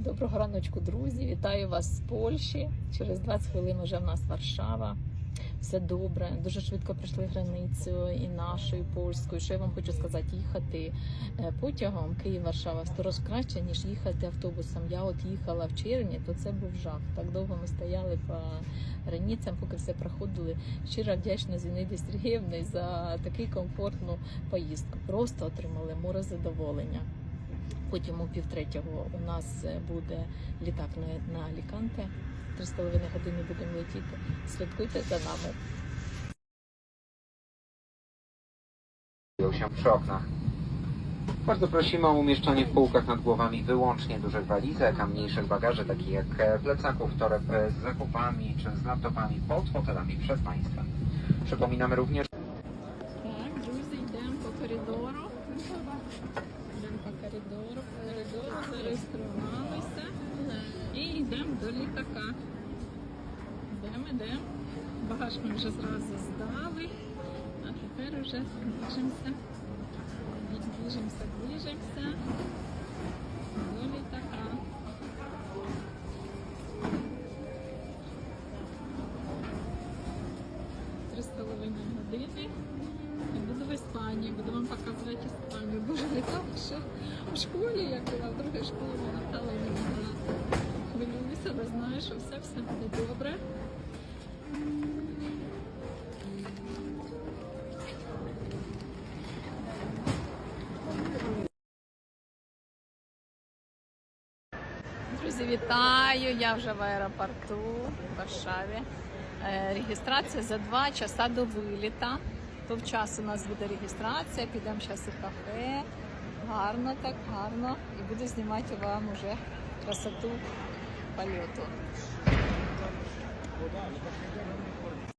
Доброго раночку, друзі! Вітаю вас з Польщі. Через 20 хвилин вже в нас Варшава. Все добре. Дуже швидко пройшли границю і нашою польською. Що я вам хочу сказати, їхати е, потягом Київ-Варшава сто краще, ніж їхати автобусом. Я от їхала в червні, то це був жах. Так довго ми стояли по границям, поки все проходили. Щиро вдячна Зіниді Сергіївні за таку комфортну поїздку. Просто отримали море задоволення. Потім у півтретього у нас е, буде літак на, на Аліканте. Три з половиною години будемо летіти. Слідкуйте за нами. znajdują się przy oknach. Bardzo prosimy o umieszczanie w półkach nad głowami wyłącznie dużych walizek, a mniejszych bagaży, takich jak e, plecaków, toreb e, z zakupami czy z laptopami pod fotelami przed Państwem. Przypominamy również, Так, друзі, йдемо по коридору. Коридору, коридору, зареєструвалися і йдемо до літака. Йдемо, йдемо. Багаж ми вже зразу здали, а тепер вже движемося. Движемося, движемося до літака. Три з половиною години. Я буду в Іспанії, буду вам показувати Іспанію. Боже, літала ще у школі, я була в другій школі, могла. Хвилююся, але знаю, що все, все буде добре. Друзі, вітаю! Я вже в аеропорту в Варшаві. Е, Реєстрація за два часа до виліта. То в час у нас буде реєстрація, підемо зараз у кафе. Гарно так, гарно. І буду знімати вам уже красоту польоту.